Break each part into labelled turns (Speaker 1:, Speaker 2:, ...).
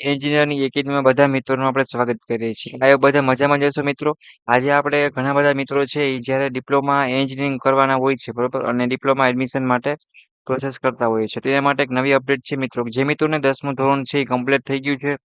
Speaker 1: એન્જિનિયરની એકેડમીમાં બધા મિત્રોનું આપણે સ્વાગત કરીએ છીએ. આયો બધા મજામાં જશો મિત્રો? આજે આપણે ઘણા બધા મિત્રો છે એ જ્યારે ડિપ્લોમા એન્જિનિયરિંગ કરવાના હોય છે, બરોબર? અને ડિપ્લોમા એડમિશન માટે પ્રોસેસ કરતા હોય છે. તેના માટે એક નવી અપડેટ છે મિત્રો. જે મિત્રોને દસમું ધોરણ છે એ કમ્પ્લીટ થઈ ગયું છે.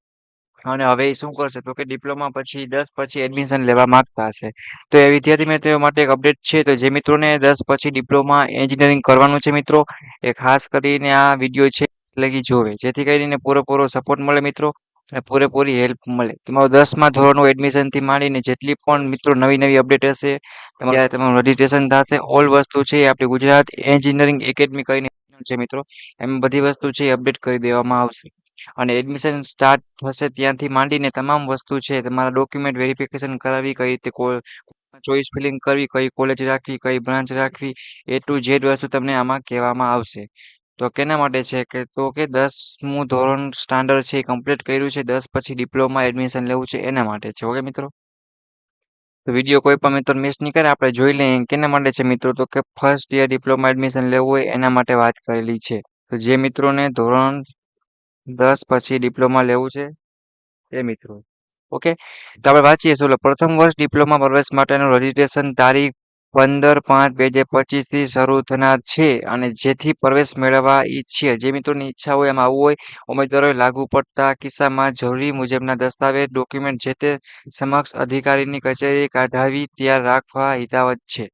Speaker 1: અને હવે એ શું કરશે? તો કે ડિપ્લોમા પછી દસ પછી એડમિશન લેવા માંગતા હશે. તો એ વિદ્યાર્થી મિત્રો માટે એક અપડેટ છે. તો જે મિત્રોને દસ પછી ડિપ્લોમા એન્જિનિયરિંગ કરવાનું છે મિત્રો, એ ખાસ કરીને આ વીડિયો છે લગી જોવે. જેથી કરીને પૂરેપૂરો સપોર્ટ મળે મિત્રો, અને પૂરેપૂરી હેલ્પ મળે. તમારું દસમા ધોરણનું એડમિશનથી માંડીને જેટલી પણ મિત્રો નવી નવી અપડેટ હશે તમારે તમારું રજીસ્ટ્રેશન થશે ઓલ વસ્તુ છે આપણી ગુજરાત એન્જિનિયરિંગ એકેડમી કરીને છે મિત્રો. એમ બધી વસ્તુ છે એ અપડેટ કરી દેવામાં આવશે. અને એડમિશન સ્ટાર્ટ થશે ત્યાંથી માંડીને તમામ વસ્તુ છે, તમારા ડોક્યુમેન્ટ વેરિફિકેશન કરાવી, કઈ રીતે ચોઈસ ફિલિંગ કરવી, કઈ કોલેજ રાખવી, કઈ બ્રાન્ચ રાખવી એ ટુ ઝેડ વસ્તુ તમને આમાં કહેવામાં આવશે. તો કેના માટે છે કે તો કે દસમું ધોરણ સ્ટાન્ડર્ડ છે એ કમ્પ્લીટ કર્યું છે, દસ પછી ડિપ્લોમા એડમિશન લેવું છે, એના માટે છે. ઓકે મિત્રો? તો વીડિયો કોઈ પણ મિત્રો મિસ નહીં કરે, આપણે જોઈ લઈએ કેના માટે છે મિત્રો? તો કે ફર્સ્ટ યર ડિપ્લોમા એડમિશન લેવું હોય એના માટે વાત કરેલી છે. તો જે મિત્રોને ધોરણ દસ પછી ડિપ્લોમા લેવું છે, એ મિત્રો. ઓકે? તો આપણે વાંચીએ. છીએ પ્રથમ વર્ષ ડિપ્લોમા પ્રવેશ માટેનું રજીસ્ટ્રેશન તારીખ પંદર પાંચ બે હજાર પચીસથી શરૂ થનાર છે અને જેથી પ્રવેશ મેળવવા ઈચ્છીએ. જે મિત્રોની ઈચ્છા હોય એમાં આવવું હોય, ઉમેદવારોએ લાગુ પડતા કિસ્સામાં જરૂરી મુજબના દસ્તાવેજ, ડોક્યુમેન્ટ જે તે સમક્ષ અધિકારીની કચેરી કાઢાવી તૈયાર રાખવા હિતાવત છે.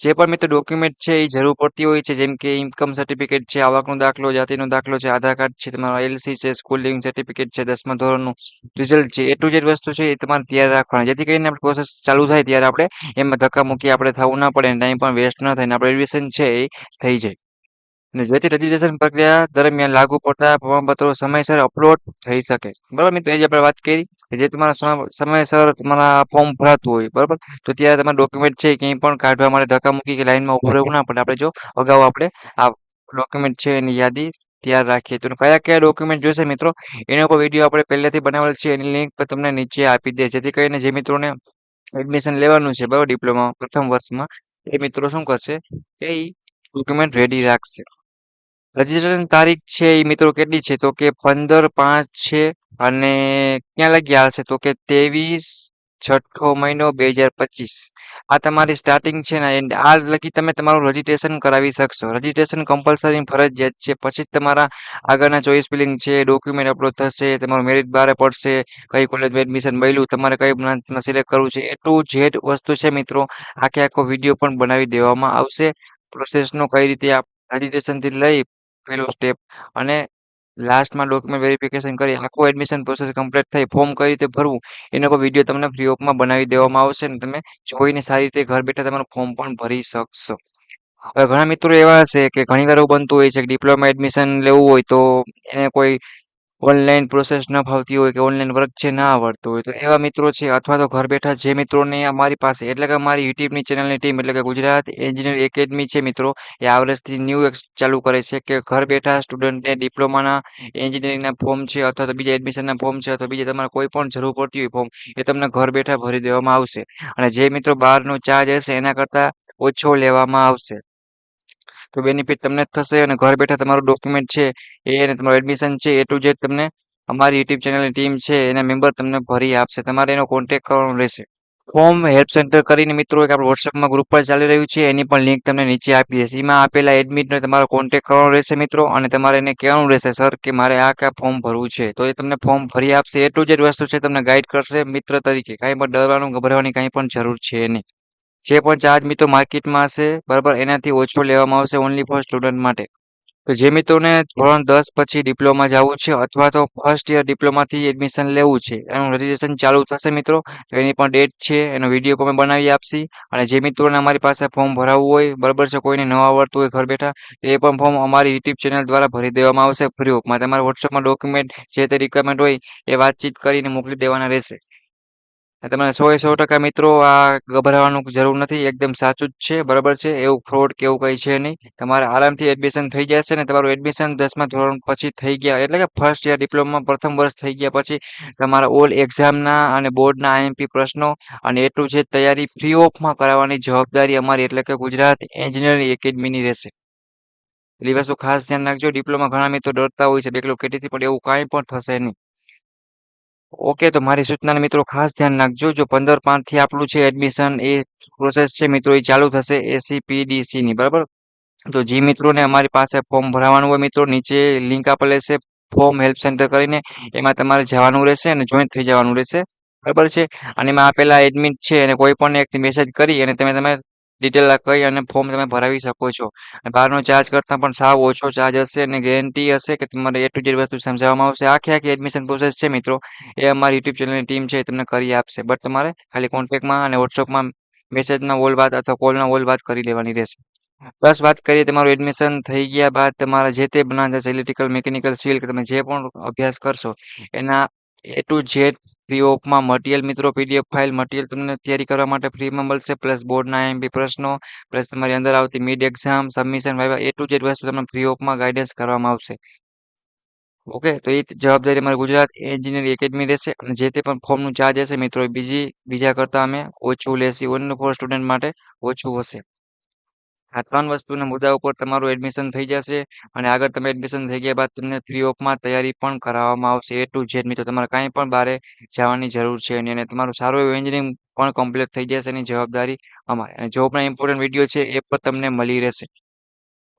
Speaker 1: જે પણ મિત્રો ડોક્યુમેન્ટ છે એ જરૂર પડતી હોય છે, જેમ કે ઇન્કમ સર્ટિફિકેટ છે, આવકનો દાખલો, જાતિનો દાખલો છે, આધાર કાર્ડ છે, તમારો એલસી છે સ્કૂલ લિવિંગ સર્ટિફિકેટ છે, દસમા ધોરણનું રિઝલ્ટ છે એ ટુ જેડ વસ્તુ છે એ તમારે તૈયાર રાખવાના. જેથી કરીને આપણે પ્રોસેસ ચાલુ થાય ત્યારે આપણે એમાં ધક્કા મૂકી આપણે થવું ના પડે ટાઈમ પણ વેસ્ટ ન થાય ને આપણે એડમિશન છે એ થઈ જાય. અને જેથી રજીસ્ટ્રેશન પ્રક્રિયા દરમિયાન લાગુ પડતા પ્રમાણપત્રો સમયસર અપલોડ થઈ શકે. બરાબર મિત્રો એ જ આપણે વાત કરી જે તમારા સમયસર તમારા ફોર્મ ભરાતું હોય, બરાબર? તો ત્યારે તમારા ડોક્યુમેન્ટ છે ક્યાંય પણ કાઢવા માટે ધક્કા મૂકી કે લાઈનમાં ઉભું રહેવું ના પડે. આપણે જો અગાઉ આપણે આ ડોક્યુમેન્ટ છે એની યાદી તૈયાર રાખીએ. તો કયા કયા ડોક્યુમેન્ટ જોઈશે મિત્રો? એના ઉપર વીડિયો આપણે પહેલેથી બનાવેલ છે. એની લિંક પર તમને નીચે આપી દે. જેથી કરીને જે મિત્રોને એડમિશન લેવાનું છે, બરાબર ડિપ્લોમા પ્રથમ વર્ષમાં, એ મિત્રો શું કરશે? એ ડોક્યુમેન્ટ રેડી રાખશે. રજીસ્ટ્રેશન તારીખ છે એ મિત્રો કેટલી છે? તો કે પંદર પાંચ છે અને ક્યાં લગી આવશે તો કે ત્રેવીસ છઠ્ઠો મહિનો બે હજાર પચીસ. આ તમારી સ્ટાર્ટિંગ છે ને આ લગી તમે તમારું રજીસ્ટ્રેશન કરાવી શકશો. રજીસ્ટ્રેશન કમ્પલસરી ફરજિયાત છે. પછી જ તમારા આગળના ચોઈસ ફિલિંગ છે ડોક્યુમેન્ટ અપલોડ થશે, તમારું મેરિટ બારે પડશે, કઈ કોલેજમાં એડમિશન મળ્યું, તમારે કઈ બ્રાન્ચમાં સિલેક્ટ કરવું છે. એ ટુ ઝેડ વસ્તુ છે મિત્રો, આખે આખો વીડિયો પણ બનાવી દેવામાં આવશે. પ્રોસેસનો કઈ રીતે રજીસ્ટ્રેશનથી લઈ પહેલું સ્ટેપ અને લાસ્ટમાં ડોક્યુમેન્ટ વેરિફિકેશન કરી, આખું એડમિશન પ્રોસેસ કમ્પ્લીટ થઈ ફોર્મ કઈ રીતે ભરવું, એનો કોઈ વીડિયો તમને ફ્રી ઓફમાં બનાવી દેવામાં આવશે અને તમે જોઈને સારી રીતે ઘર બેઠા તમારું ફોર્મ પણ ભરી શકશો. હવે ઘણા મિત્રો એવા હશે કે ઘણીવાર એવું બનતું હોય છે કે ડિપ્લોમા એડમિશન લેવું હોય તો એને કોઈ ઓનલાઈન પ્રોસેસ ન ફાવતી હોય કે ઓનલાઈન વર્ક છે ના આવડતું હોય. તો એવા મિત્રો છે અથવા તો ઘર બેઠા જે મિત્રોને અમારી પાસે, એટલે કે અમારી યુટ્યુબની ચેનલની ટીમ એટલે કે ગુજરાત એન્જિનિયર એકેડમી છે મિત્રો, એ આ વર્ષથી ન્યૂ ચાલુ કરે છે કે ઘર બેઠા સ્ટુડન્ટને ડિપ્લોમાના એન્જિનિયરિંગના ફોર્મ છે અથવા તો બીજા એડમિશનના ફોર્મ છે અથવા બીજા તમારે કોઈ પણ જરૂર પડતી હોય ફોર્મ એ તમને ઘર બેઠા ભરી દેવામાં આવશે. અને જે મિત્રો બહારનો ચાર્જ હશે એના કરતાં ઓછો લેવામાં આવશે. તો બેનિફિટ તમને થશે અને ઘર બેઠા તમારું ડોક્યુમેન્ટ છે, એ અને તમારું એડમિશન છે, એ ટુ જેડ તમને અમારી યુટ્યુબ ચેનલની ટીમ છે, એના મેમ્બર તમને ભરી આપશે. તમારે એનો કોન્ટેક કરવાનો રહેશે. ફોર્મ હેલ્પ સેન્ટર કરીને મિત્રો એક આપણે વોટ્સઅપમાં ગ્રુપ પર ચાલી રહ્યું છે, એની પણ લિંક તમને નીચે આપી દેશે એમાં આપેલા એડમિટને તમારો કોન્ટેક કરવાનો રહેશે મિત્રો અને તમારે એને કહેવાનું રહેશે સર કે મારે આ કયા ફોર્મ ભરવું છે. તો એ તમને ફોર્મ ભરી આપશે. એ ટુ વસ્તુ છે, તમને ગાઈડ કરશે મિત્ર તરીકે. કાંઈ પણ ડરવાનું, ગભરાવાની કાંઈ પણ જરૂર છે નહીં. જે પણ ચાર્જ મિત્રો માર્કેટમાં હશે, બરાબર, એનાથી ઓછો લેવામાં આવશે ઓનલી ફોર સ્ટુડન્ટ માટે. તો જે મિત્રોને ધોરણ દસ પછી ડિપ્લોમા જવું છે અથવા તો ફર્સ્ટ યર ડિપ્લોમાથી એડમિશન લેવું છે, એનું રજીસ્ટ્રેશન ચાલુ થશે મિત્રો એની પણ ડેટ છે, એનો વીડિયો પણ બનાવી આપશી. અને જે મિત્રોને અમારી પાસે ફોર્મ ભરાવવું હોય, બરાબર છે, કોઈને ન આવડતું હોય ઘર બેઠા, તો એ પણ ફોર્મ અમારી યુટ્યુબ ચેનલ દ્વારા ભરી દેવામાં આવશે ફ્રી ઓફમાં તમારા વોટ્સઅપમાં ડોક્યુમેન્ટ જે તે રિક્વાયરમેન્ટ હોય, એ વાતચીત કરીને મોકલી દેવાના રહેશે. તમારે સો એ સો ટકા મિત્રો આ ગભરાવાનું જરૂર નથી, એકદમ સાચું જ છે, બરાબર છે? એવું ફ્રોડ કે એવું કંઈ છે નહીં. તમારે આરામથી એડમિશન થઈ જશે ને તમારું એડમિશન દસમા ધોરણ પછી થઈ ગયા, એટલે કે ફર્સ્ટ યર ડિપ્લોમા પ્રથમ વર્ષ થઈ ગયા પછી તમારા ઓલ એક્ઝામના અને બોર્ડના આઈએમપી પ્રશ્નો અને એટલું જે તૈયારી ફ્રી ઓફમાં કરાવવાની જવાબદારી અમારી, એટલે કે ગુજરાત એન્જિનિયરિંગ એકેડમીની રહેશે. એટલે વસ્તુ ખાસ ધ્યાન રાખજો. ડિપ્લોમા ઘણા મિત્રો ડરતા હોય છે, બેકલો કેટીથી, પણ એવું કાંઈ પણ થશે નહીં. ઓકે, તો મારી સૂચનાને મિત્રો ખાસ ધ્યાન રાખજો. જો પંદર પાંચથી આપણું છે એડમિશન એ પ્રોસેસ છે મિત્રો, એ ચાલુ થશે એસીપીડીસીની બરાબર? તો જે મિત્રોને અમારી પાસે ફોર્મ ભરાવાનું હોય મિત્રો, નીચે લિંક આપેલ છે ફોર્મ હેલ્પ સેન્ટર કરીને. એમાં તમારે જવાનું રહેશે અને જોઈન થઈ જવાનું રહેશે. બરાબર છે? અને એમાં આપેલા એડમિટ છે અને કોઈ પણ એક મેસેજ કરી અને તમે તમે ડિટેલ કહી અને ફોર્મ તમે ભરાવી શકો છો. અને બહારનો ચાર્જ કરતાં પણ સાવ ઓછો ચાર્જ હશે અને ગેરંટી હશે કે તમારે એ ટુ જેડ વસ્તુ સમજાવવામાં આવશે. આખી આખી એડમિશન પ્રોસેસ છે મિત્રો. એ અમારી યુટ્યુબ ચેનલની ટીમ છે એ તમને કરી આપશે. બટ તમારે ખાલી કોન્ટેક્ટમાં અને વોટ્સઅપમાં મેસેજના ઓલ વાત અથવા કોલના ઓલ વાત કરી લેવાની રહેશે. પ્લસ વાત કરીએ તમારું એડમિશન થઈ ગયા બાદ તમારા જે તે હશે ઇલેક્ટ્રિકલ મિકેનિકલ સિવિલ કે તમે જે પણ અભ્યાસ કરશો, એના એ ટુ ઝેડ ફ્રી ઓપમાં મટીરિયલ મિત્રો પીડીએફ ફાઇલ મટીરિયલ તમને તૈયારી કરવા માટે ફ્રીમાં મળશે પ્લસ બોર્ડના એમબી પ્રશ્નો પ્લસ તમારી અંદર આવતી mid exam submission viva A to Z વસ્તુ તમને ફ્રી ઓફમાં ગાઈડન્સ કરવામાં આવશે. ઓકે તો એ જવાબદારી અમારી ગુજરાત એન્જિનિયરિંગ એકેડમી રહેશે અને જે તે પણ ફોર્મનું ચાર્જ હશે મિત્રો બીજી, બીજા કરતાં અમે ઓછું લેશે ઓન ફોર સ્ટુડન્ટ માટે ઓછું હશે. આ ત્રણ વસ્તુના મુદ્દા ઉપર તમારું એડમિશન થઈ જશે અને આગળ તમે એડમિશન થઈ ગયા બાદ તમને ફ્રી ઓફમાં તૈયારી પણ કરાવવામાં આવશે એ ટુ ઝેડ મિત્રો, તમારે કાંઈ પણ બારે જવાની જરૂર છે અને તમારું સારું એવું એન્જિનિયરિંગ પણ કમ્પ્લીટ થઈ જશે એની જવાબદારી અમારી. અને જો પણ ઇમ્પોર્ટન્ટ વીડિયો છે એ પણ તમને મળી રહેશે.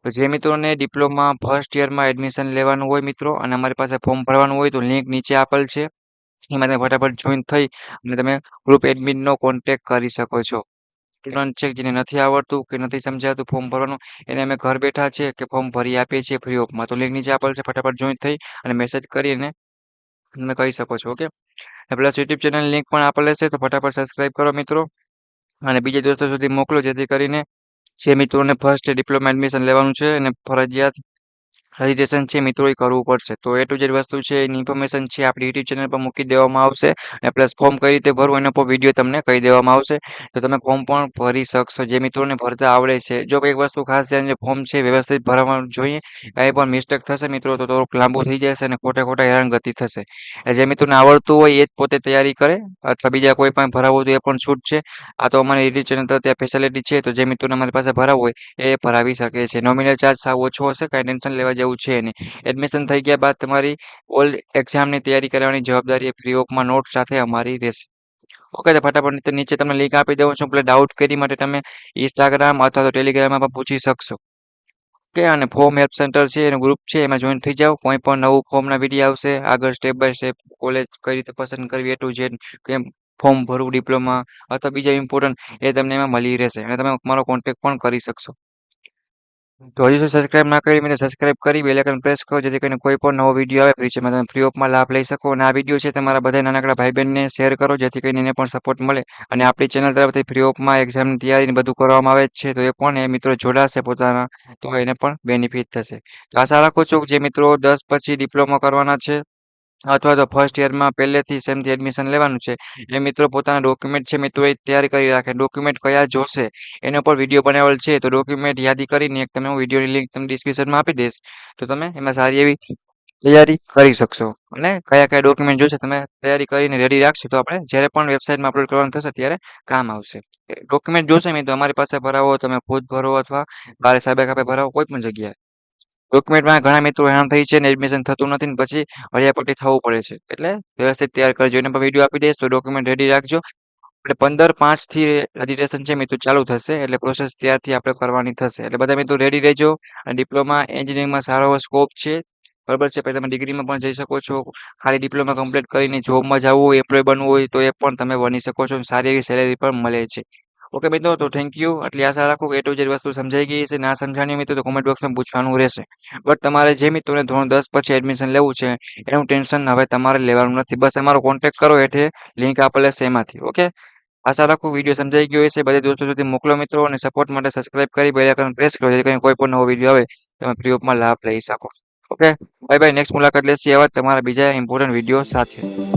Speaker 1: તો જે મિત્રોને ડિપ્લોમા ફર્સ્ટ યરમાં એડમિશન લેવાનું હોય મિત્રો, અને અમારી પાસે ફોર્મ ભરવાનું હોય તો લિંક નીચે આપેલ છે. એમાં તમે ફટાફટ જોઈન થઈ અને તમે ગ્રુપ એડમિનનો કોન્ટેક્ટ કરી શકો છો. સ્ટુડન્ટ છે જેને નથી આવડતું, કે નથી સમજાતું ફોર્મ ભરવાનું, એને અમે ઘર બેઠા છે કે ફોર્મ ભરી આપીએ છીએ ફ્રી ઓફમાં તો લિંક નીચે આપેલ છે, ફટાફટ જોઈન થઈ અને મેસેજ કરીને તમે કહી શકો છો okay plus YouTube channel link પણ આપેલ છે તો ફટાફટ સબસ્ક્રાઈબ કરો મિત્રો. અને બીજા દોસ્તો સુધી મોકલો, જેથી કરીને જે મિત્રોને ફર્સ્ટ ડિપ્લોમા એડમિશન લેવાનું છે અને ફરજિયાત રજિસ્ટ્રેશન છે, મિત્રો કરવું પડશે. તો એ ટુ જેડ વસ્તુ છે, એની ઇન્ફોર્મેશન છે, આપણી યુટ્યુબ ચેનલ પર મૂકી દેવામાં આવશે. અને પ્લસ ફોર્મ કઈ રીતે ભરવું એનો પણ વીડિયો તમને કહી દેવામાં આવશે. તો તમે ફોર્મ પણ ભરી શકશો. જે મિત્રોને ભરતા આવડે છે, જો એક વસ્તુ ખાસ ધ્યાન જે ફોર્મ છે, વ્યવસ્થિત ભરવાનું જોઈએ, કાંઈ પણ મિસ્ટેક થશે મિત્રો, તો થોડુંક લાંબુ થઈ જશે અને ખોટા ખોટા હેરાનગતિ થશે. જે મિત્રોને આવડતું હોય, એ જ પોતે તૈયારી કરે. અથવા બીજા કોઈ પણ ભરાવવું તો એ પણ છૂટ છે. આ તો અમારી યુટ્યુબ ચેનલ ત્યાં ફેસિલિટી છે, તો જે મિત્રોને અમારી પાસે ભરાવવું હોય, એ ભરાવી શકે છે. નોમિનલ ચાર્જ સાવ ઓછો હશે, કાંઈ ટેન્શન લેવા જેવું છે નહીં. એડમિશન થઈ ગયા બાદ તમારી ઓલ એક્ઝામની તૈયારી કરવાની જવાબદારી એ ફ્રી ઓફમાં નોટ સાથે અમારી રહેશે. ઓકે તો ફટાફટ નીચે તમને લિંક આપી દઉં છું. એટલે ડાઉટ કરી માટે તમે ઇન્સ્ટાગ્રામ અથવા તો ટેલિગ્રામમાં પણ પૂછી શકશો. ઓકે અને ફોર્મ હેલ્પ સેન્ટર છે, એનું ગ્રુપ છે, એમાં જોઈન થઈ જાઓ. કોઈ પણ નવું ફોર્મના વીડિયો આવશે. આગળ સ્ટેપ બાય સ્ટેપ કોલેજ કઈ રીતે પસંદ કરવી એ ટુ કેમ ફોર્મ ભરવું ડિપ્લોમા અથવા બીજા ઇમ્પોર્ટન્ટ એ તમને એમાં મળી રહેશે. અને તમે મારો કોન્ટેક્ટ પણ કરી શકશો. તો હજી સુધી સબસ્ક્રાઇબ ના કરી મેં સબસ્ક્રાઇબ કરી બેલ આઇકન પ્રેસ કરો, જેથી કરીને કોઈ પણ નવો વીડિયો આવે ફ્રી છે, તમે ફ્રી ઓફમાં લાભ લઈ શકો. અને આ વીડિયો છે તમારા બધા નાનકડા ભાઈ બહેનને શેર કરો, જેથી કરીને એને પણ સપોર્ટ મળે. અને આપણી ચેનલ તરફથી ફ્રી ઓફમાં એક્ઝામની તૈયારી બધું કરવામાં આવે છે, તો એ પણ એ મિત્રો જોડાશે પોતાના, તો એને પણ બેનિફિટ થશે. તો આશા રાખું છું જે મિત્રો દસ પછી ડિપ્લોમા કરવાના છે અથવા તો ફર્સ્ટ યરમાં પહેલેથી સેમથી એડમિશન લેવાનું છે. એ મિત્રો, પોતાના ડોક્યુમેન્ટ છે, મિત્રો, એ તૈયાર કરી રાખે. ડોક્યુમેન્ટ કયા જોશે, એના પર વીડિયો બનાવેલ છે, તો ડોક્યુમેન્ટ યાદી કરીને એક તમે હું વિડીયોની લિંક તમને ડિસ્ક્રિપ્શનમાં આપી દઈશ. તો તમે એમાં સારી એવી તૈયારી કરી શકશો. અને કયા કયા ડોક્યુમેન્ટ જોશે, તમે તૈયારી કરીને રેડી રાખશો, તો આપણે જ્યારે પણ વેબસાઇટમાં અપલોડ કરવાનું થશે, ત્યારે કામ આવશે. ડોક્યુમેન્ટ જોશે, મિત્રો, અમારી પાસે ભરાવો, તમે ખુદ ભરો અથવા બારે સાહેબ ખાતે ભરાવો, કોઈ પણ જગ્યાએ. ડોક્યુમેન્ટમાં ઘણા મિત્રો હેરાન થઈ છે ને એડમિશન થતું નથી ને પછી હળિયાપટ્ટી થવું પડે છે. એટલે વ્યવસ્થિત તૈયાર કરજો. એને વીડિયો આપી દઈશ તો ડોક્યુમેન્ટ રેડી રાખજો. એટલે પંદર પાંચથી રજીસ્ટ્રેશન છે મિત્રો ચાલુ થશે એટલે પ્રોસેસ ત્યારથી આપણે કરવાની થશે. એટલે બધા મિત્રો રેડી રહેજો. અને ડિપ્લોમા એન્જિનિયરિંગમાં સારો સ્કોપ છે. બરાબર છે? પછી તમે ડિગ્રીમાં પણ જઈ શકો છો. ખાલી ડિપ્લોમા કમ્પ્લીટ કરીને જોબમાં જવું હોય એમ્પ્લોય બનવું હોય તો એ પણ તમે બની શકો છો. સારી એવી સેલેરી પણ મળે છે. ઓકે મિત્રો, તો થેન્ક યુ આટલી આશા રાખું કે એ ટુ જેડ વસ્તુ સમજાઈ ગઈ છે ના સમજાણી મિત્રો, તો કોમેન્ટ બોક્સમાં પૂછવાનું રહેશે. બટ તમારે જે મિત્રોને ધોરણ દસ પછી એડમિશન લેવું છે, એનું ટેન્શન હવે તમારે લેવાનું નથી. બસ અમારો કોન્ટેક્ટ કરો એટલે લિંક આપેલ છે એમાંથી, ઓકે? આશા રાખું વીડિયો સમજાઈ ગયો હશે. બધા દોસ્તો સુધી મોકલો મિત્રો, અને સપોર્ટ માટે સબસ્ક્રાઇબ કરી બેલ આઇકન પ્રેસ કરો, જેથી કોઈ પણ નવો વીડિયો આવે, તમે ફ્રી ઓફમાં લાભ લઈ શકો. ઓકે? બાય બાય નેક્સ્ટ મુલાકાત લેશી એવા તમારા બીજા ઇમ્પોર્ટન્ટ વીડિયો સાથે.